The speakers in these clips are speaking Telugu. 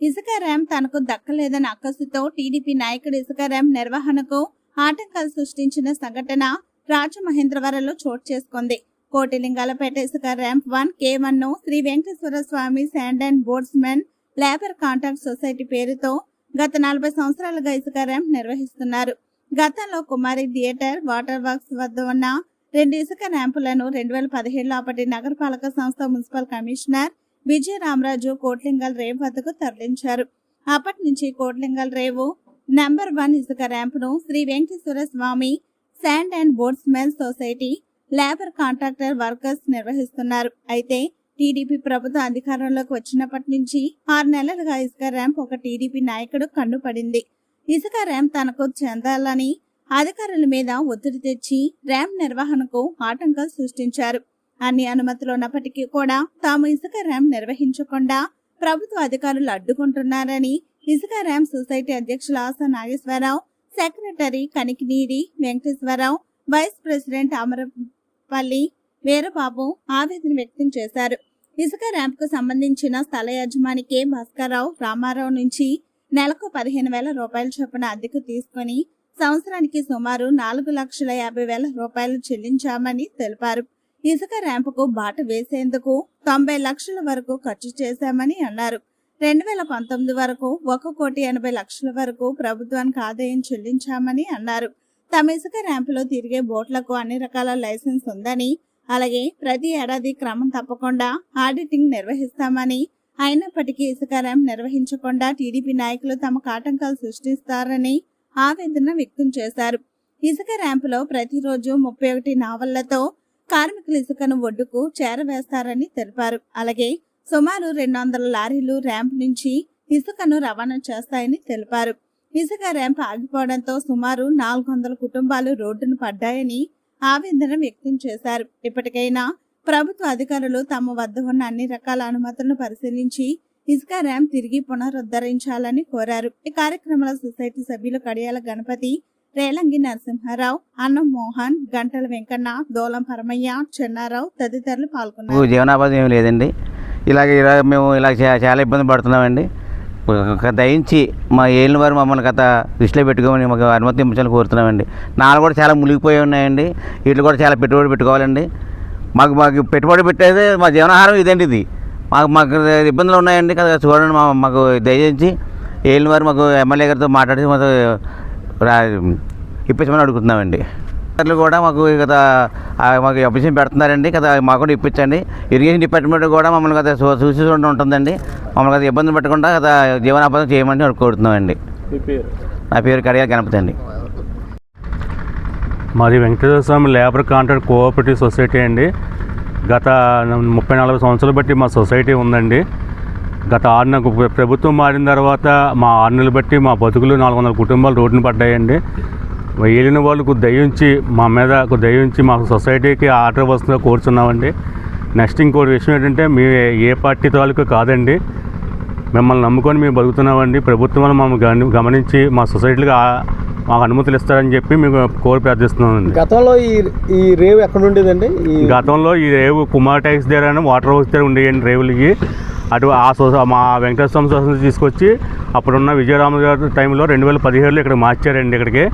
ఇసుక ర్యాంప్ తనకు దక్కలేదన్న అక్కసుతో టీడీపీ నాయకుడు ఇసుక ర్యాంప్ నిర్వహణకు ఆటంకాలు సృష్టించిన సంఘటన రాజమహేంద్రవరంలో చోటు చేసుకుంది. కోటిలింగాలపేట ఇసుక ramp one K one Sri Venkateswara Swamy sand and boatsmen labour contract society పేరుతో గత నలభై సంవత్సరాలుగా ఇసుక ర్యాంప్ నిర్వహిస్తున్నారు. గతంలో కుమారి థియేటర్ వాటర్ వర్క్స్ వద్ద ఉన్న రెండు ఇసుక ర్యాంపులను రెండు వేల పదిహేడులో అప్పటి నగరపాలక సంస్థ మున్సిపల్ కమిషనర్ విజయ రామరాజు కోట్లింగల్ రేవ్ వద్దకు తరలించారు. అప్పటి నుంచి కోట్లింగల్ రేవు నంబర్ వన్ ఇసుక ర్యాంపును Sri Venkateswara Swamy sand and boatsmen society labour contractor workers నిర్వహిస్తున్నారు. అయితే టీడీపీ ప్రభుత్వం అధికారంలోకి వచ్చినప్పటి నుంచి ఆరు నెలలుగా ఇసుక ర్యాంప్ ఒక టీడీపీ నాయకుడు కన్నుపడింది ఇసుక ర్యాంప్ తనకు చెందాలని అధికారుల మీద ఒత్తిడి తెచ్చి ర్యాంప్ నిర్వహణకు ఆటంకాలు సృష్టించారు. అన్ని అనుమతులు ఉన్నప్పటికీ కూడా తాము ఇసుక ర్యాంప్ నిర్వహించకుండా ప్రభుత్వ అధికారులు అడ్డుకుంటున్నారని ఇసుక ర్యాంప్ సొసైటీ అధ్యక్షులు Asa Nageswara Rao secretary Kanikineeri Venkateswara Rao vice president Amarapalli Veerababu ఆవేదన వ్యక్తం చేశారు. ఇసుక ర్యాంప్కు సంబంధించిన స్థల యజమాని కె. భాస్కర్రావు రామారావు నుంచి నెలకు పదిహేను వేల రూపాయల చొప్పున అద్దెకు తీసుకుని సంవత్సరానికి సుమారు నాలుగు లక్షల యాభై వేల రూపాయలు చెల్లించామని తెలిపారు. ఇసుక ర్యాంపుకు బాట వేసేందుకు తొంభై లక్షల వరకు ఖర్చు చేశామని అన్నారు. రెండు వేల పంతొమ్మిది వరకు ఒక కోటి ఎనభై లక్షల వరకు ప్రభుత్వానికి ఆదాయం చెల్లించామని అన్నారు. తమ ఇసుక ర్యాంపులో తిరిగే బోట్లకు అన్ని రకాల లైసెన్స్ ఉందని అలాగే ప్రతి ఏడాది క్రమం తప్పకుండా ఆడిటింగ్ నిర్వహిస్తామని అయినప్పటికీ ఇసుక ర్యాంప్ నిర్వహించకుండా టీడీపీ నాయకులు తమకు ఆటంకాలు సృష్టిస్తారని ఆవేదన వ్యక్తం చేశారు. ఇసుక ర్యాంపులో ప్రతిరోజు ముప్పై ఒకటి నావళ్ళతో కార్మికులు ఇసుకను ఒడ్డుకు చేరవేస్తారని తెలిపారు. అలాగే సుమారు రెండు వందల లారీలు ర్యాంప్ నుంచి ఇసుకను రవాణా చేస్తాయని తెలిపారు. ఇసుక ర్యాంప్ ఆగిపోవడంతో సుమారు నాలుగు వందల కుటుంబాలు రోడ్డును పడ్డాయని ఆవేదన వ్యక్తం చేశారు. ఇప్పటికైనా ప్రభుత్వ అధికారులు తమ వద్ద ఉన్న అన్ని రకాల అనుమతులను పరిశీలించి ఇసుక ర్యాంప్ తిరిగి పునరుద్ధరించాలని కోరారు. ఈ కార్యక్రమంలో సొసైటీ సభ్యులు కడియాల గణపతి రేలంగి నరసింహారావు అన్నం మోహన్ గంటల వెంకన్న దోలం పరమయ్య చెన్నారావు తదితరులు పాల్గొన్నారు. మాకు జీవనాపాధం ఏమి లేదండి. ఇలాగ ఇలా మేము ఇలా చాలా ఇబ్బంది పడుతున్నామండి. దయించి మా ఏలిన వారు మమ్మల్ని గత దృష్టిలో పెట్టుకోమని మాకు అనుమతించాలని కోరుతున్నామండి. నాలుగు కూడా చాలా మునిగిపోయి ఉన్నాయండి. వీటిలో కూడా చాలా పెట్టుబడి పెట్టుకోవాలండి. మాకు మాకు పెట్టుబడి పెట్టేది మా జీవనాహారం ఇదండి ఇది. మాకు మాకు ఇబ్బందులు ఉన్నాయండి కదా చూడండి మా మాకు దయచేసి ఏళ్ళు వారు మాకు ఎమ్మెల్యే గారితో మాట్లాడి మాకు ఇప్పించమని అడుగుతున్నామండి. అధికారులు కూడా మాకు గత మాకు అప్లికేషన్ పెడుతున్నారండి కదా మాకు కూడా ఇప్పించండి. ఇరిగేషన్ డిపార్ట్మెంట్ కూడా మమ్మల్ని కదా చూసి చూడండి ఉంటుందండి. మమ్మల్ని కదా ఇబ్బంది పెట్టకుండా కదా జీవనాపాదం చేయమని కోరుతున్నామండి. నా పేరు కడిగా గణపతి అండి. మాది Venkateswara Swamy labour contract cooperative society అండి. గత ముప్పై నలభై సంవత్సరాలు బట్టి మా సొసైటీ ఉందండి. గత ఆరు నెలలకు ప్ర- ప్రభుత్వం మారిన తర్వాత మా ఆరు నెలలు బట్టి మా బతుకులు నాలుగు వందల కుటుంబాలు రోడ్డున పడ్డాయండి. ఏలిన వాళ్ళకు దయించి మా మీద దయించి మా సొసైటీకి ఆర్డర్ వస్తుందో కోరుచున్నామండి. నెక్స్ట్ ఇంకోటి విషయం ఏంటంటే మీ ఏ పార్టీ తాలూకు కాదండి. మిమ్మల్ని నమ్ముకొని మేము బతుకుతున్నామండి. ప్రభుత్వం మమ్మల్ని గమని- గమనించి మా సొసైటీకి ఆ- మాకు అనుమతులు ఇస్తారని చెప్పి మేము కోరి ప్రార్థిస్తున్నామండి. గతంలో ఈ ఈ రేవ్ ఎక్కడ ఉండేదండి? గతంలో ఈ రేవు కుమార్ ట్యాక్స్ దగ్గర వాటర్ హౌస్ దగ్గర ఉండేయండి రేవులకి. అటు ఆ సొస మా వెంకటేశ్వర స్వామి సొసైటీ తీసుకొచ్చి అప్పుడున్న విజయరామ గారి టైంలో రెండు వేల పదిహేడులో ఇక్కడ మార్చారండి ఇక్కడికి.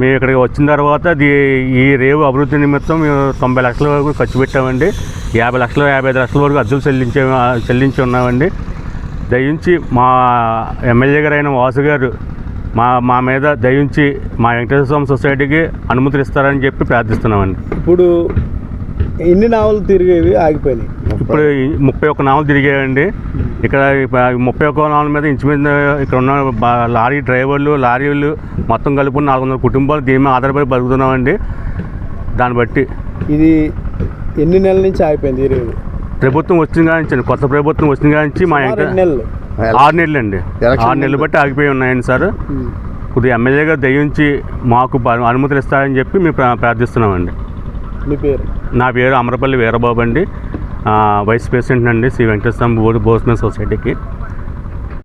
మేము ఇక్కడికి వచ్చిన తర్వాత ఈ రేవు అభివృద్ధి నిమిత్తం మేము తొంభై లక్షల వరకు ఖర్చు పెట్టామండి. యాభై లక్షల యాభై ఐదు లక్షల వరకు అద్దెలు చెల్లించే చెల్లించి ఉన్నామండి. దయించి మా ఎమ్మెల్యే గారు అయిన వాసు గారు మా మా మీద దయించి మా వెంకటేశ్వర స్వామి సొసైటీకి అనుమతులు ఇస్తారని చెప్పి ప్రార్థిస్తున్నామండి. ఇప్పుడు ఎన్ని నావలు తిరిగేవి ఆగిపోయినాయి? ఇప్పుడు ముప్పై ఒక్క నావలు తిరిగాయండి. ఇక్కడ ముప్పై ఒక్క నావల మీద ఇంచుమించు ఇక్కడ ఉన్న బా- లారీ డ్రైవర్లు లారీలు మొత్తం కలుపుకుని నాలుగు వందల కుటుంబాలు దీని మీద ఆధారపడి బతుకుతున్నామండి. దాన్ని బట్టి. ఇది ఎన్ని నెలల నుంచి ఆగిపోయింది ఈ రేవు? ప్రభుత్వం వచ్చిన కానించండి కొత్త ప్రభుత్వం వచ్చిన కానించి మా నెలలు? ఆరు నెలలు అండి. ఆరు నెలలు బట్టి ఆగిపోయి ఉన్నాయండి సార్. కొద్దిగా ఎమ్మెల్యేగా దయించి మాకు అనుమతులు ఇస్తారని చెప్పి మేము ప్రా- ప్రార్థిస్తున్నామండి. మీ పేరు? నా పేరు అమరపల్లి వీరబాబు అండి. వైస్ ప్రెసిడెంట్ అండి శ్రీ వెంకటేశ్వర బోర్డు బోస్మెన్ సొసైటీకి.